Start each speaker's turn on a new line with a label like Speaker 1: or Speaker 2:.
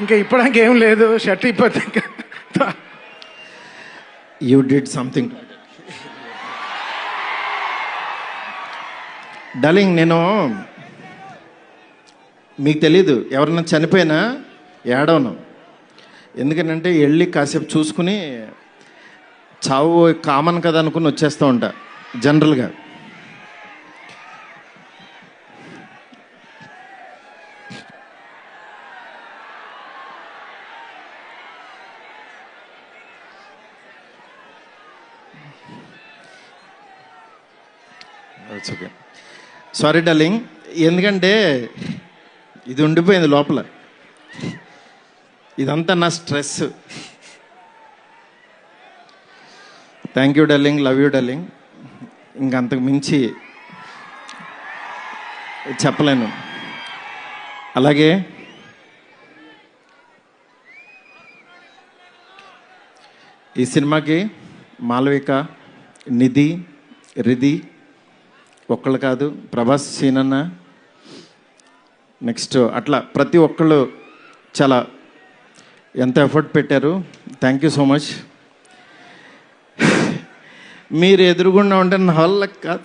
Speaker 1: ఇంకా ఇప్పడానికి ఏం లేదు షర్ట్ ఇప్పటి
Speaker 2: యూ డిడ్ సంథింగ్ డార్లింగ్ నేను మీకు తెలీదు. ఎవరన్నా చనిపోయినా ఏడవను. ఎందుకంటే వెళ్ళి కాసేపు చూసుకుని చావు కామన్ కదా అనుకుని వచ్చేస్తూ ఉంటా జనరల్గా ఓకే సారీ డార్లింగ్ ఎందుకంటే ఇది ఉండిపోయింది లోపల. ఇదంతా నా stress thank you darling love you darling ఇంకంతకు మించి చెప్పలేను. అలాగే ఈ సినిమాకి మాలవిక నిధి రిధి ఒక్కళ్ళు కాదు ప్రభాస్ సీనన్న నెక్స్ట్ అట్లా ప్రతి ఒక్కళ్ళు చాలా ఎంత ఎఫర్ట్ పెట్టారు. థ్యాంక్ యూ సో మచ్ మీరు ఎదురుగుండా ఉంటే నా వల్ల కాదు.